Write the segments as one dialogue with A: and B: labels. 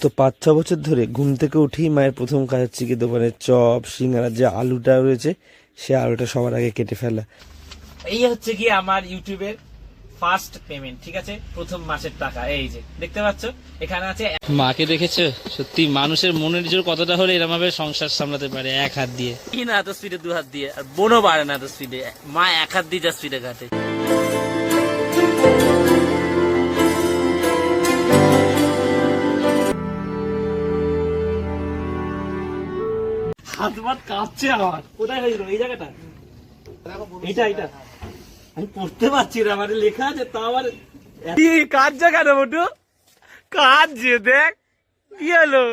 A: গত পাঁচ ছ বছর ধরে ঘুম থেকে উঠেই মায়ের প্রথম কাজ হচ্ছে কি দোকানের চপ সিঙ্গারা যে আলুটা রয়েছে সে আলুটা সবার আগে কেটে ফেলা।
B: এই হচ্ছে কি আমার ইউটিউবের ফার্স্ট পেমেন্ট ঠিক আছে? প্রথম মাসের টাকা এই যে দেখতে পাচ্ছ? এখানে আছে
C: মাকে দেখেছ? সত্যি মানুষের মনের জোর কতটা হলে এরম ভাবে সংসার সামলাতে পারে এক হাত দিয়ে?
B: কি না এত স্পিডে দু হাত দিয়ে আর বোনও বাড়ে না এত স্পিডে মা এক হাত দিয়ে যা স্পিডে কাটে। হাত মাত কাঁপছে আমার। কোথায় হয়েছিল? এই জায়গাটা? এইটা এইটা আমি পড়তে পারছি না মানে লেখা আছে, তা আমার কাঁদছে কেন বটু? কাঁদছে, দেখ। কি হলো?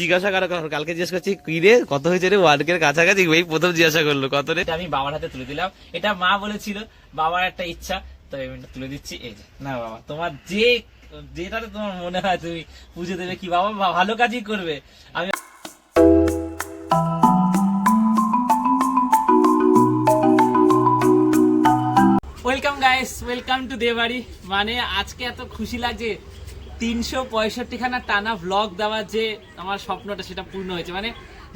C: জিজ্ঞাসা করো? কালকে জিজ্ঞেস করছি, কি রে? কত হয়েছে রে? ওয়ার্ডের কাছাকাছি? এই প্রথম জিজ্ঞাসা করল, কত রে?
B: আমি বাবার হাতে তুলে দিলাম। এটা মা বলেছিল, বাবার একটা ইচ্ছা। তো তুলে দিচ্ছি, এই যে। না বাবা, তোমার যে যেটাতে তোমার মনে হয় তুমি পুজো দেবে কি বাবা, ভালো কাজই করবে। আমি welcome guys welcome to Debari মানে আজকে এত খুশি লাগছে। তিনশো পঁয়ষট্টিখানা টানা ব্লগ দেওয়ার যে আমার স্বপ্নটা, সেটা পূর্ণ হয়েছে। মানে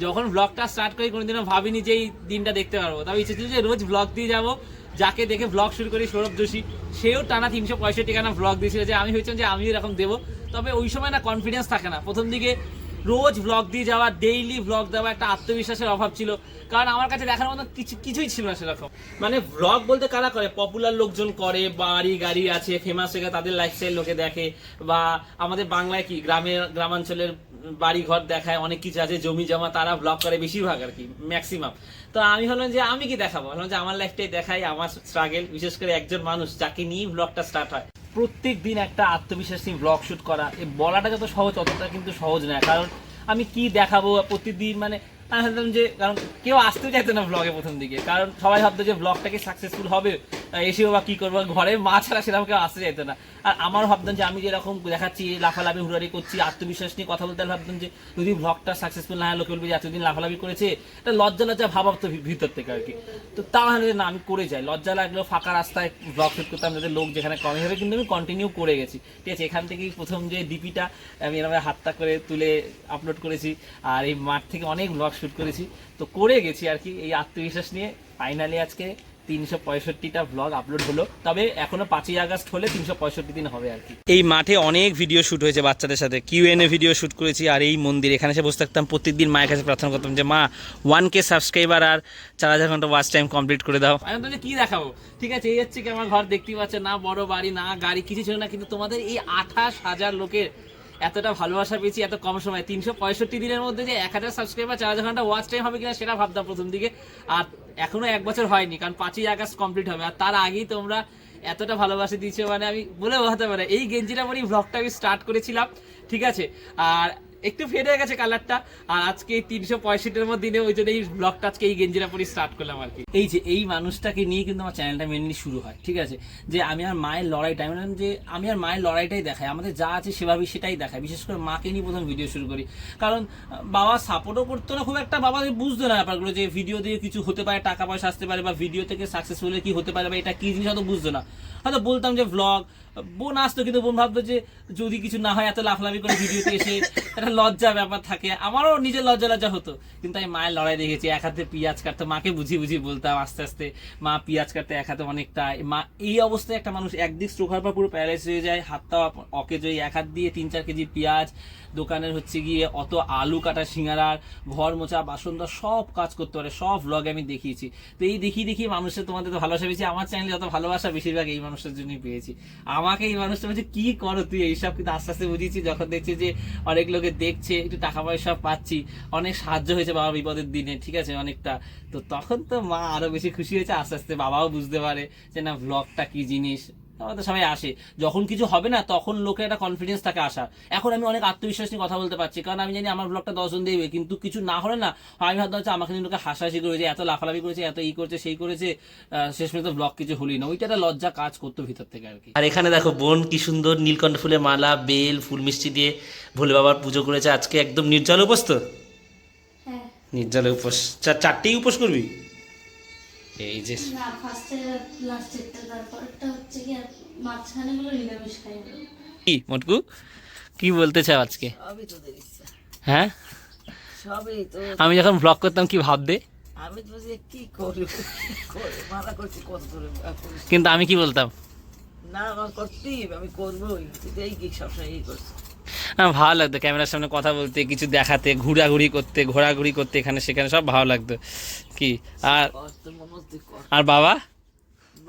B: যখন ব্লগটা স্টার্ট করি, কোনোদিনও ভাবিনি যে এই দিনটা দেখতে পারব। তবে ইচ্ছে ছিল যে রোজ ব্লগ দিয়ে যাব। যাকে দেখে ব্লগ শুরু করি, সৌরভ যোশী। সেও টানা তিনশো পঁয়ষট্টিখানা ব্লগ দিয়েছিল যে আমি ভেবেছিলাম যে আমি এরকম দেবো। তবে ওই সময় না কনফিডেন্স থাকে না। প্রথম দিকে রোজ ব্লগ দিয়ে যাওয়া ডেইলি ব্লগ দেওয়া একটা আত্মবিশ্বাসের অভাব ছিল। কারণ আমার কাছে দেখার মতো কিছু, কিছুই ছিল না সেরকম। মানে ব্লগ বলতে কারা করে? পপুলার লোকজন করে, বাড়ি, গাড়ি আছে ফেমাস হয়ে তাদের লাইফস্টাইল লোকে দেখে। বা আমাদের বাংলায় কি গ্রামের গ্রামাঞ্চলের বাড়ি ঘর দেখায়, অনেক কিছু আছে, জমি জমা, তারা ব্লগ করে বেশিরভাগ আর কি ম্যাক্সিমাম তো আমি হলাম যে আমি কি দেখাবো? হলাম যে আমার লাইফটাই দেখাই, আমার স্ট্রাগেল বিশেষ করে একজন মানুষ যাকে নিয়ে ব্লগটা স্টার্ট হয়। প্রত্যেক দিন একটা আত্মবিশ্বাস নিয়ে ব্লগ শ্যুট করা এই বলাটা যত সহজ, ততটা কিন্তু সহজ নয়। কারণ আমি কি দেখাবো প্রতিদিন মানে আমি ভাবতাম যে, কারণ কেউ আসতেও চাইতো না ব্লগে প্রথম দিকে। কারণ সবাই ভাবতো যে ব্লগটাকে সাকসেসফুল হবে এসেও বা কি করব ঘরে মা ছাড়া সেরকম কেউ আসতে চাইতো না। আর আমার ভাবতাম যে আমি যেরকম দেখাচ্ছি, লাফালাফি হুড়ারি করছি, আত্মবিশ্বাস নিয়ে কথা বলতে ভাবতাম যে যদি ব্লগটা সাকসেসফুল না হয়, লোকে বলবে যে এতদিন লাফালাফি করেছে। এটা লজ্জা লজ্জা ভাব তো ভিতর থেকে আর কি। তো তাও হলে না, আমি করে যাই। লজ্জা লাগলেও ফাঁকা রাস্তায় ব্লগ শুট করতাম, যাতে লোক যেখানে কমে হবে কিন্তু আমি কন্টিনিউ করে গেছি। ঠিক আছে, এখান থেকেই প্রথম যে ডিপিটা আমি এরকম হাতটা করে তুলে আপলোড করেছি। আর এই মাঠ থেকে অনেক ব্লগ শুট করেছি। তো করে গেছি আর কি এই আত্মবিশ্বাস নিয়ে। ফাইনালি আজকে তিনশো পঁয়ষট্টিটা ব্লগ আপলোড হলো। তবে এখনও পাঁচই আগস্ট হলে তিনশো পঁয়ষট্টি দিন হবে আর কি।
C: এই মাঠে অনেক ভিডিও শুট হয়েছে বাচ্চাদের সাথে। কিউএনএ ভিডিও শুট করেছি আর এই মন্দির। এখানে এসে বসে থাকতাম প্রত্যেকদিন মায়ের কাছে প্রার্থনা করতাম যে মা ওয়ান কে সাবস্ক্রাইবার আর চার হাজার ঘণ্টা ওয়াচ টাইম কমপ্লিট করে দাও।
B: আমি তো কি দেখাবো? ঠিক আছে এই হচ্ছে কি আমার ঘর দেখতেই পাচ্ছে না বড় বাড়ি না গাড়ি কিছু ছিল না কিন্তু তোমাদের এই আঠাশ হাজার লোকের এতটা ভালোবাসা পেয়েছি, এত কম সময়। তিনশো পঁয়ষট্টি দিনের মধ্যে যে এক হাজার সাবস্ক্রাইবার চার হাজার ঘণ্টা ওয়াচ টাইম হবে কিনা সেটা ভাবতাম প্রথম দিকে। আর এখনও এক বছর হয়নি, কারণ পাঁচই আগস্ট কমপ্লিট হবে। আর তার আগেই তোমরা এতটা ভালোবাসা দিয়েছ মানে আমি বলে বোঝাতে পারে। এই গেঞ্জিটা পরেই ব্লগটা আমি স্টার্ট করেছিলাম, ঠিক আছে? আর একটু ফেড হয়ে গেছে কালারটা আর আজকে তিনশো পঁয়ষট্টির দিনে ওই জন্য এই ব্লগটা আজকে এই গেঞ্জিটা পরে স্টার্ট করলাম আর কি। এই যে, এই মানুষটাকে নিয়ে কিন্তু আমার চ্যানেলটা মেনলি শুরু হয়, ঠিক আছে? যে আমি আর মায়ের লড়াইটা, আমি যে, আমি আর মায়ের লড়াইটাই দেখাই, আমাদের যা আছে সেভাবেই সেটাই দেখাই, বিশেষ করে মাকে নিয়ে প্রথম ভিডিও শুরু করি। কারণ, বাবা সাপোর্টও করতো না, খুব একটা বাবা বুঝতো না ব্যাপারগুলো যে ভিডিও দিয়ে কিছু হতে পারে, টাকা পয়সা আসতে পারে বা ভিডিও থেকে সাকসেসফুল কি হতে পারে বা এটা কি জিনিস হয়তো বুঝতো না। হয়তো বলতাম যে ব্লগ বোন আসতো কিন্তু বোন ভাবতো যে, যদি কিছু না হয়, এত লাফলাফি করে ভিডিওতে এসে একটা লজ্জা ব্যাপার থাকে। আমারও নিজের লজ্জা লজ্জা হতো। কিন্তু আমি মায়ের লড়াই দেখেছি, এক হাতে পেঁয়াজ কাটতো। মাকে বুঝিয়ে বুঝিয়ে বলতাম আস্তে আস্তে, মা, পেঁয়াজ কাটতে এক হাতে অনেকটা। মা, এই অবস্থায় একটা মানুষ একদিক স্ট্রোক হওয়ার পর পুরো প্যারালাইস হয়ে যায় হাতটা অকেজ হয়ে এক হাত দিয়ে তিন চার কেজি পেঁয়াজ, দোকানের হচ্ছে গিয়ে অত আলু কাটা সিঙ্গারার, ঘর মোছা বাসন ধোয়া সব কাজ করতে পারে। সব ব্লগে আমি দেখিয়েছি। তো এই দেখি দেখি মানুষের তোমাদের তো ভালোবাসা পেয়েছি। আমার চ্যানেলে যত ভালোবাসা, বেশিরভাগ এই মানুষের জন্যই পেয়েছি। আমাকে এই মানুষটা বলছে, কি করো তুই এইসব? কিন্তু আস্তে আস্তে বুঝিয়েছি, যখন দেখছি যে অনেক লোকে দেখছে, একটু টাকা পয়সা পাচ্ছি। অনেক সাহায্য হয়েছে বাবা বিপদের দিনে, ঠিক আছে, অনেকটা। তো তখন তো মা আরও বেশি খুশি হয়েছে, আস্তে আস্তে বাবাও বুঝতে পারে যে না ব্লগটা কি জিনিস। আমাদের সবাই আসে। যখন কিছু হবে না তখন লোকের একটা কনফিডেন্স থাকে আসা এখন আমি অনেক আত্মবিশ্বাস নিয়ে কথা বলতে পারছি কারণ আমি জানি আমার ব্লগটা দশজন দেখবে কিন্তু কিছু না হলে না আমি ভাবতে হচ্ছে আমাকে নিয়ে লোকে হাসাহাসি করেছে এত লাফালাফি করেছে এত ই করেছে সেই করেছে আহ, শেষ পর্যন্ত ব্লগ কিছু হলি না। ওইটা একটা লজ্জা কাজ করতো ভিতর থেকে আর কি।
C: আর এখানে দেখো বোন কি সুন্দর নীলকণ্ঠ ফুলের মালা বেল ফুল মিষ্টি দিয়ে ভোলে বাবার পুজো করেছে আজকে একদম নির্জল উপোস তো?
D: হ্যাঁ।
C: নির্জলে উপোস। চা- চারটেই উপোস করবি? এই যে
D: না ফার্স্টে লাস্টেরটা তারপরটা হচ্ছে কি আর মাঝখানে গুলো নিরামিষ খাই আমি।
C: কি মটকু?
B: কি বলতে চাও আজকে? হ্যাঁ?
C: সবই
B: আমি যখন ব্লগ করতাম কি ভাববে?
C: আমি কি করি কি করছি কত করে
B: কিন্তু আমি কি বলতাম?
C: না আমার করতেই হবে, আমি করবোই কিন্তু এই কি সবসময় এই করছি।
B: ভালো লাগতো। ক্যামেরার সামনে কথা বলতে কিছু দেখাতে ঘোরাঘুরি করতে ঘোরাঘুরি করতে এখানে সেখানে সব ভালো লাগতো। কি? আর আর বাবা?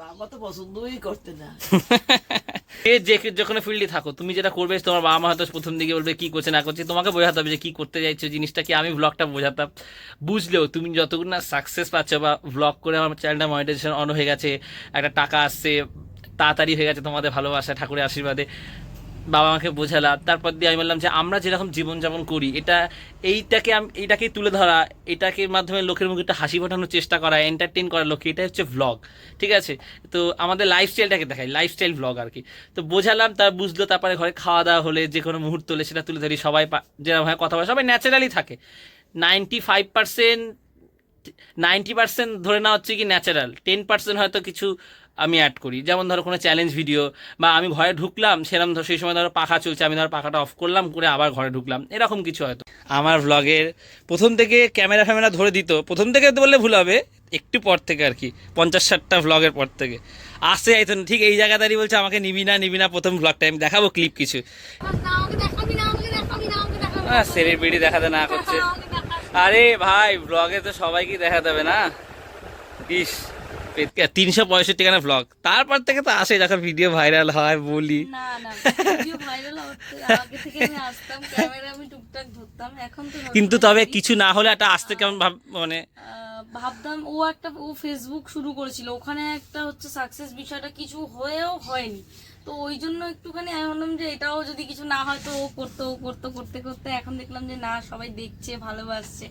C: বাবা তো পছন্দই করতে না।
B: যে যখন ফিল্ডে থাকো। তুমি যেটা করবে তোমার বাবা মা হয়তো প্রথম দিকে বলবে কি করছে না করছে? তোমাকে বোঝাতে হবে যে কি করতে চাইছো জিনিসটা কি? আমি ব্লগটা বোঝাতাম। বুঝলেও তুমি যতক্ষণ না সাকসেস পাচ্ছ বা ব্লগ করে আমার চ্যানেলটা মনিটাইজেশন অন হয়ে গেছে একটা টাকা আসছে তাড়াতাড়ি হয়ে গেছে তোমাদের ভালোবাসা ঠাকুরের আশীর্বাদে বাবা মাকে বোঝালাম, তারপর দিয়ে আমি বললাম যে আমরা যেরকম জীবনযাপন করি, এটা, এইটাকে আমি, এইটাকে তুলে ধরা, এটাকে মাধ্যমে লোকের মুখে একটা হাসি ফোটানোর চেষ্টা করা এন্টারটেন করা লোকে এটা হচ্ছে ভ্লগ ঠিক আছে? তো আমাদের লাইফস্টাইলটাকে দেখাই লাইফস্টাইল ভ্লগ আর কি। তো বোঝালাম, তার বুঝলো, তারপরে ঘরে খাওয়া দাওয়া হলে, যে কোনো মুহূর্ত হলে সেটা তুলে ধরি, সবাই যেরকম হয় কথা বলে, সবাই ন্যাচারালি থাকে। Ninety five percent ninety percent ধরে নেওয়া হচ্ছে কি ন্যাচারাল টেন পার্সেন্ট হয়তো কিছু আমি অ্যাড করি। যেমন ধরো কোনো চ্যালেঞ্জ ভিডিও বা আমি ঘরে ঢুকলাম সেরকম ধরো সেই সময় ধরো পাখা চলছে, আমি ধরো পাখাটা অফ করলাম, করে আবার ঘরে ঢুকলাম, এরকম কিছু হয়তো। আমার ভ্লগের প্রথম থেকে ক্যামেরা ফ্যামেরা ধরে দিত, প্রথম থেকে বললে ভুল হবে, একটু পর থেকে আর কি, পঞ্চাশ ষাটটা ভ্লগের পর থেকে। আসতে যাইতো না, ঠিক এই জায়গা দাঁড়িয়ে বলছে আমাকে নিবি না নিবি না, প্রথম ভ্লগটা আমি দেখাবো ক্লিপ কিছু। সেলিব্রিটি দেখাতে না করছে। আরে ভাই ব্লগে তো সবাইকে দেখাতে হবে না। ইস। তিনশো পঁয়ষট্টি খানা ব্লগ তারপর থেকে তো আসে যখন ভিডিও ভাইরাল হয় বলি।
E: না না ভিডিও ভাইরাল হতে আগে থেকে আমি আসতাম ক্যামেরা আমি টুকটাক ধরতাম এখন তো
B: কিন্তু তবে কিছু না হলে একটা আসতে কেমন মানে
E: ভাবতাম ও একটা ও ফেসবুক শুরু করেছিল। ওখানে একটা হচ্ছে সাকসেস বিষয়টা কিছু হয়েও হয়নি। তো ওই জন্য একটুখানি আমি ভাবলাম যে এটাও যদি কিছু না হয় তো ও করতো ও করতো করতে করতে। এখন দেখলাম যে না সবাই দেখছে ভালোবাসছে।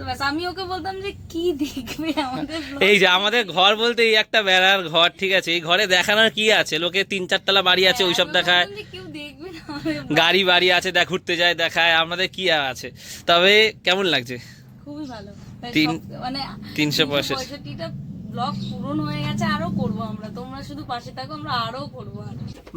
E: তো ব্যাস আমি ওকে বলতাম যে কি দেখবে আমাদের
B: এই যে আমাদের ঘর বলতে এই একটা বেড়ার ঘর ঠিক আছে? এই ঘরে দেখানোর কি আছে? লোকে তিন চারতলা বাড়ি আছে ওইসব
E: আমি
B: দেখায়।
E: কেউ দেখবে না
B: গাড়ি বাড়ি আছে দেখ ঘুরতে যায় দেখায় আমাদের কি আছে? তবে কেমন লাগছে?
E: খুবই ভালো।
B: তিন-
E: মানে
B: তিনশো পঁয়ষট্টি।
E: পঁয়ষট্টিটা ব্লগ পূরণ হয়ে গেছে, আরও করব আমরা। তোমরা শুধু পাশে থাকো, আমরা আরও করব।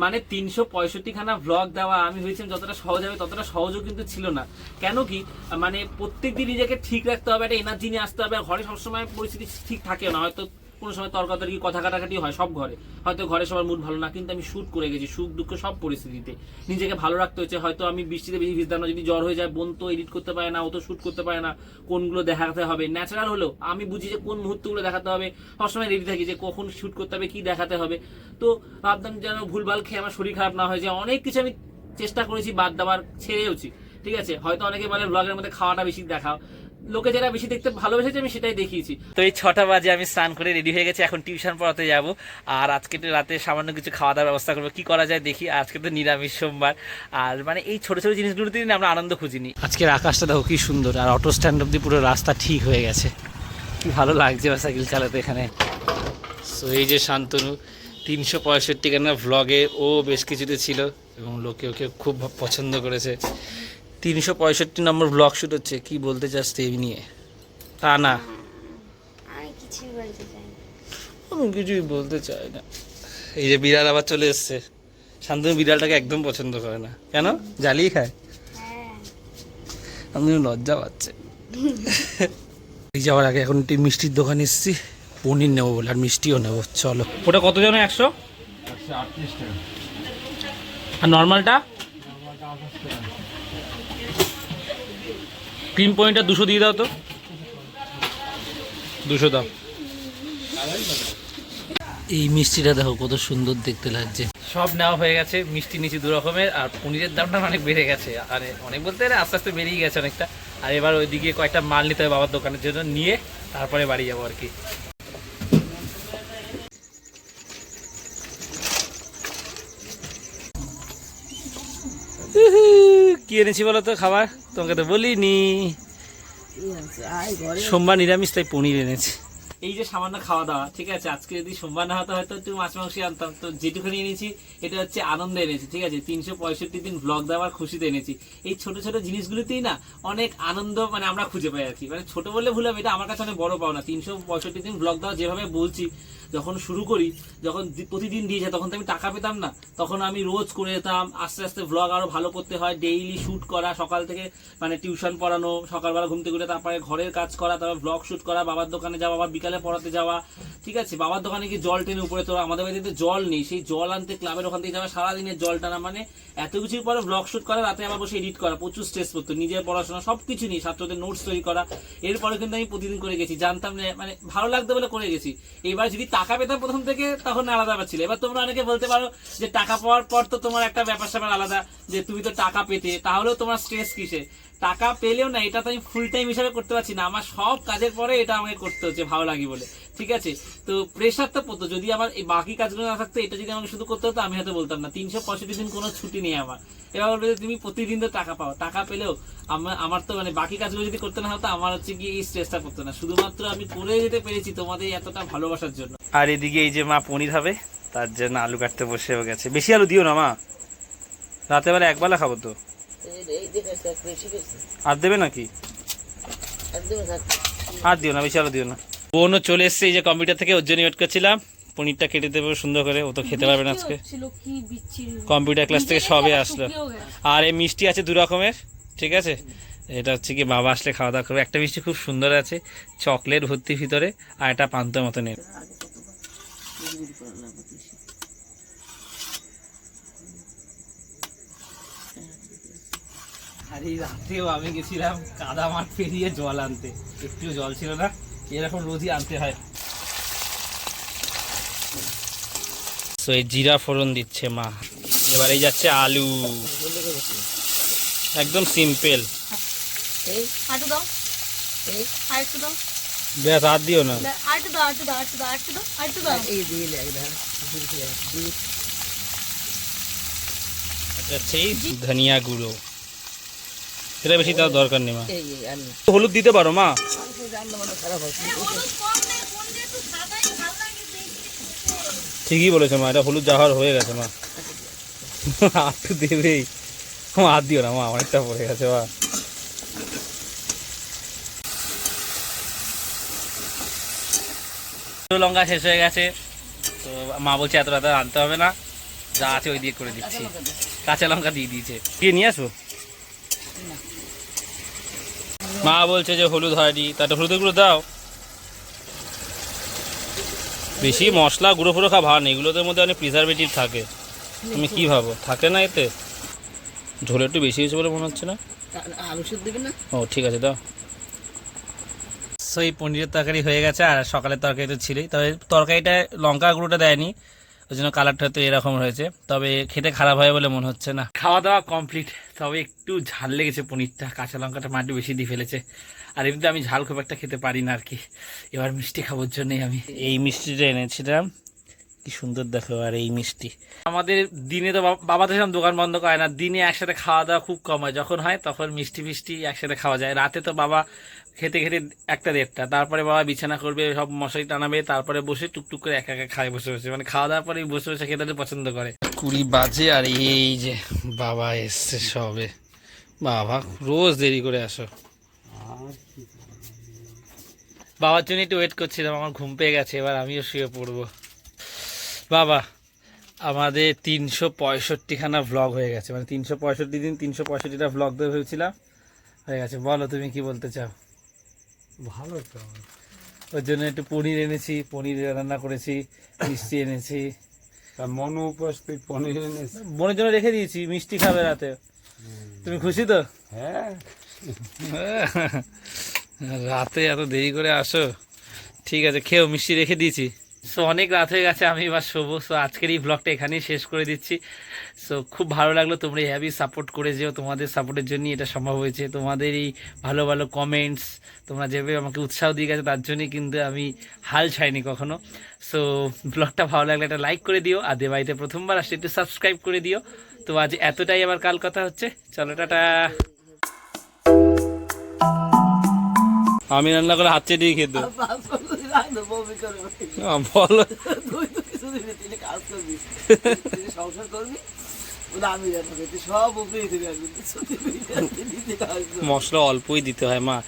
F: মানে তিনশো পঁয়ষট্টি খানা ব্লগ দেওয়া আমি ভেবেছিলাম যতটা সহজ হবে, ততটা সহজও কিন্তু ছিল না। কেন কি? মানে প্রত্যেকদিন নিজেকে ঠিক রাখতে হবে, একটা এনার্জি নিয়ে আসতে হবে ঘরে সবসময় পরিস্থিতি ঠিক থাকে না, হয়তো কোনো সময় তর্কাতর্কি, কথা কাটাকাটি হয় সব ঘরে। হয়তো ঘরে সবার মুড ভালো না, কিন্তু আমি শুট করে গেছি, সুখ, দুঃখ সব পরিস্থিতিতে। নিজেকে ভালো রাখতে হয়েছে হয়তো আমি বৃষ্টিতে বেশি ভিজতাম না, যদি জ্বর হয়ে যায়, বোন তো এডিট করতে পারে না, ও তো শুট করতে পারে না, কোনগুলো দেখাতে হবে? ন্যাচারাল হলেও, আমি বুঝি যে কোন মুহূর্তগুলো দেখাতে হবে। সবসময় রেডি থাকি যে কখন শুট করতে হবে, কি দেখাতে হবে। তো ভাবতাম যেন ভুলভাল খেয়ে আমার শরীর খারাপ না হয় যে অনেক কিছু আমি চেষ্টা করেছি বাদ দেওয়ার, ছেড়েওছি। ঠিক আছে? হয়তো অনেকে বলে ব্লগের মধ্যে খাওয়াটা বেশি দেখাও। লোকে যারা বেশি দেখতে ভালোবেসেছে আমি সেটাই দেখিয়েছি।
B: তো এই ছটা বাজে আমি স্নান করে রেডি হয়ে গেছি এখন টিউশন পড়াতে যাব। আর আজকে তো রাতে সামান্য কিছু খাওয়া দাওয়ার ব্যবস্থা করব। কি করা যায় দেখি আজকে তো নিরামিষ সোমবার। আর মানে এই ছোট ছোট জিনিসগুলোতে আমরা আনন্দ খুঁজিনি। আজকের আকাশটা দেখো কি সুন্দর আর অটো স্ট্যান্ড অব্দি পুরো রাস্তা ঠিক হয়ে গেছে। কি ভালো লাগছে বা সাইকেল চালাতে এখানে। সো এই যে শান্তনু তিনশো পঁয়ষট্টি গানা ভ্লগে ও বেশ কিছুতে ছিল এবং লোকে ওকে খুব পছন্দ করেছে। তিনশো পঁয়ষট্টি নম্বর ব্লগ শুট হচ্ছে। কি বলতে চাস তুই এই নিয়ে? তা না।
G: আমি কিছুই বলতে চাই না।
B: আমি কিছুই বলতে চাই না। এই যে বিড়াল আবার চলে এসছে। শান্তনু বিড়ালটাকে একদম পছন্দ করে না। কেন? জ্বালিয়ে খায়?
G: হ্যাঁ।
B: আমি লজ্জা পাচ্ছে। এই যাওয়ার আগে এখন একটি মিষ্টির দোকান এসেছি। পনির নেব বলে আর মিষ্টিও নেব। চলো। ওটা কত জন? একশো? আর নর্মালটা ক্রিম পনিরটা দুশো দিয়ে দাও তো। দুশো দাও। এই মিষ্টিটা দেখো কত সুন্দর দেখতে লাগছে। সব নেওয়া হয়ে গেছে মিষ্টি নিচে দু রকমের আর পনিরের দামটা অনেক বেড়ে গেছে। আর অনেক বলতে গেলে আস্তে আস্তে বেরিয়ে গেছে অনেকটা। আর এবার ওইদিকে কয়েকটা মাল নিতে হবে বাবার দোকানের জন্য নিয়ে তারপরে বাড়ি যাব আর কি। কি এনেছি বলো তো খাবার? তোমাকে তো বলিনি। সোমবার নিরামিষ তাই পনির এনেছি।
H: এই যে সামান্য খাওয়া দাওয়া ঠিক আছে? আজকে যদি সোমবার না হতো, হয়তো একটু মাছ মাংস আনতাম। তো যেটুখানি এনেছি, এটা হচ্ছে আনন্দে এনেছি, ঠিক আছে? তিনশো পঁয়ষট্টি দিন ব্লগ দেওয়ার খুশিতে এনেছি। এই ছোট ছোট জিনিসগুলোতেই না, অনেক আনন্দ মানে আমরা খুঁজে পাই আর কি। মানে ছোট বললে ভুল হবে, এটা আমার কাছে অনেক বড় পাওনা। তিনশো পঁয়ষট্টি দিন ব্লগ দেওয়া যেভাবে বলছি, যখন শুরু করি, যখন প্রতিদিন দিয়ে যায়, তখন তো আমি টাকা পেতাম না। তখন আমি রোজ করে যেতাম, আস্তে আস্তে ব্লগ আরও ভালো করতে হয় ডেইলি শুট করা, সকাল থেকে মানে টিউশন পড়ানো, সকালবেলা ঘুম থেকে উঠে তারপরে ঘরের কাজ করা, তারপরে ব্লগ শুট করা, বাবার দোকানে যাওয়া, আবার বিকালে পড়াতে যাওয়া, ঠিক আছে? বাবার দোকানে গিয়ে জল টেনে উপরে তোলা, আমাদের বাড়িতে জল নেই। সেই জল আনতে ক্লাবের ওখান থেকে যাওয়া, সারাদিনের জল টানা মানে এত কিছুর পরে ব্লগ শুট করা, রাতে আবার বসে এডিট করা, প্রচুর স্ট্রেস পড়তো, নিজের পড়াশোনা, সবকিছু নিয়ে, ছাত্রদের নোটস তৈরি করা। এরপরে কিন্তু আমি প্রতিদিন করে গেছি, জানতাম না মানে ভালো লাগতো বলে করে গেছি। এবার যদি টাকা পেতাম প্রথম থেকে, তখন আলাদা ব্যাপার ছিল। এবার তোমরা অনেকে বলতে পারো যে, টাকা পাওয়ার পর তো তোমার একটা ব্যাপার স্যাপার আলাদা, যে, তুমি তো টাকা পেতে, তাহলেও তোমার স্ট্রেস কিসে টাকা পেলেও না, এটা তো আমি ফুল টাইম হিসাবে করতে পারছি না। আমার সব কাজের পরে এটা আমাকে করতে হচ্ছে, ভালো লাগে বলে। ঠিক আছে? তো প্রেশার তো পড়তো। যদি আমার এই বাকি কাজগুলো না থাকতো, এটা যদি আমাকে শুধু করতে হতো, আমি হয়তো বলতাম না। তিনশো পঁয়ষট্টি দিন কোনো ছুটি নেই আমার। এবার বলবে যে, তুমি প্রতিদিন তো টাকা পাও। টাকা পেলেও আমার আমার তো মানে বাকি কাজগুলো যদি করতে না হতো, আমার হচ্ছে কি এই স্ট্রেসটা করতো না। শুধুমাত্র আমি করে যেতে পেরেছি তোমাদের এতটা ভালোবাসার জন্য।
B: আর এদিকে এই যে মা পনির হবে তার জন্য আলু কাটতে বসে গেছে। বেশি আলু দিও না মা। রাতে বেলা একবেলা খাব তো। আর দেবে নাকি? আর দিও না বেশি আলু দিও না। বোনও চলে এসছে এই যে কম্পিউটার থেকে, ওর জন্য ওয়েট করছিলাম। পনিরটা কেটে দেবো সুন্দর করে, ও তো খেতে পারবে না আজকে। কম্পিউটার ক্লাস থেকে সবে আসলো। আর এই মিষ্টি আছে দু রকমের, ঠিক আছে? এটা হচ্ছে কি বাবা আসলে খাওয়া দাওয়া করবে। একটা মিষ্টি খুব সুন্দর আছে, চকলেট ভর্তি ভিতরে, আর একটা পান্তের মতো নেই
H: এই রাতেও আমি গেছিলাম কাদা মাঠ পেরিয়ে জল আনতে। একটু জল ছিল না এরকম রোজই আনতে হয়।
B: তো এই জিরা ফোড়ন দিচ্ছে মা। এবার এই যাচ্ছে আলু। একদম সিম্পল
C: এই
E: আরেকটু দাও।
C: এই
E: আরেকটু দাও।
B: ব্যাস আর দিও না। ধনিয়া গুঁড়ো। এটা বেশি তার দরকার নেই মা। হলুদ দিতে পারো মা। ঠিকই বলেছ মা। এটা হলুদ যাওয়ার হয়ে গেছে মা। আর তো দেবেই। আর দিও না মা অনেকটা পড়ে গেছে মা। লঙ্কা শেষ হয়ে গেছে। তো মা বলছে এত রাতে আনতে হবে না। যা আছে ওই দিয়ে করে দিচ্ছি। কাঁচা লঙ্কা দিয়ে দিয়েছে। দিয়ে নিয়ে আসব? মা বলছে যে হলুদ হয়নি তাতে হলুদ গুঁড়ো দাও। বেশি মশলা গুঁড়ো ফুড়ো খাওয়া ভালো নেই এগুলোদের মধ্যে অনেক প্রিজারভেটিভ থাকে। তুমি কি ভাবো? থাকে না এতে? ঝোল একটু বেশি হয়েছে বলে মনে হচ্ছে না? ও ঠিক আছে দাও। সো এই পনিরের তরকারি হয়ে গেছে আর সকালের তরকারি তো ছিলই। তবে তরকারিটা লঙ্কা গুঁড়োটা দেয়নি। ওই জন্য কালারটা তো এরকম হয়েছে। তবে খেতে খারাপ হয় বলে মনে হচ্ছে না। খাওয়া দাওয়া কমপ্লিট তবে একটু ঝাল লেগেছে পনিরটা। কাঁচা লঙ্কাটা মাটি বেশি দিয়ে ফেলেছে। আর এমনিতে আমি ঝাল খুব একটা খেতে পারি না আর কি। এবার মিষ্টি খাবার জন্যই আমি। এই মিষ্টিটা এনেছিলাম। কি সুন্দর দেখো আর এই মিষ্টি। আমাদের দিনে তো বাবা- তো দোকান বন্ধ করে না। দিনে একসাথে খাওয়া দাওয়া খুব কম হয়। যখন হয় তখন মিষ্টি ফিষ্টি একসাথে খাওয়া যায়। রাতে তো বাবা খেতে খেতে একটা দেড়টা। তারপরে বাবা বিছানা করবে সব মশারি টানাবে তারপরে বসে টুকটুক করে একা একা খায় বসে বসে। মানে খাওয়া দাওয়ার পরে বসে বসে খেতে পছন্দ করে। কুড়ি বাজে আর এই যে বাবা এসছে সবে। বাবা রোজ দেরি করে আসো। বাবার জন্য একটু ওয়েট করছিলাম। আমার ঘুম পেয়ে গেছে। এবার আমিও শুয়ে পড়ব। বাবা আমাদের তিনশো পঁয়ষট্টিখানা ভ্লগ হয়ে গেছে। মানে তিনশো পঁয়ষট্টি দিন তিনশো পঁয়ষট্টিটা ভ্লগ দেবে ভেবেছিলাম হয়ে গেছে। বলো তুমি কি বলতে চাও?
I: ভালো তো।
B: ওর জন্য একটু পনির এনেছি পনির রান্না করেছি মিষ্টি এনেছি।
I: মন উপস্থিত পনির এনেছে।
B: মনের জন্য রেখে দিয়েছি মিষ্টি খাবে রাতে। তুমি খুশি তো?
I: হ্যাঁ।
B: রাতে এত দেরি করে আসো। ঠিক আছে খেয়েও মিষ্টি রেখে দিয়েছি। সো অনেক রাত হয়ে গেছে আমি এবার শোবো। সো আজকের এই ব্লগটা এখানেই শেষ করে দিচ্ছি। সো খুব ভালো লাগল তোমরা হ্যাভি সাপোর্ট করে যেও তোমাদের সাপোর্টের জন্যই এটা সম্ভব হয়েছে। তোমাদের এই ভালো ভালো কমেন্টস তোমরা যেভাবে আমাকে উৎসাহ দিয়ে গেছে তার জন্যই কিন্তু আমি হাল ছাইনি কখনো। সো ব্লগটা ভালো লাগলে একটা লাইক করে দিও আর দেবাইতে প্রথমবার আসলে একটু সাবস্ক্রাইব করে দিও। তো আজ এতটাই আবার কাল কথা হচ্ছে। চলো টাটা। আমি রান্না করে হাত চেয়ে দিয়ে খেতো বলো।
C: তুই তো কিছু দিবি কাজ করবি। সংসার কাজ
B: মশলা অল্পই দিতে হয় মা।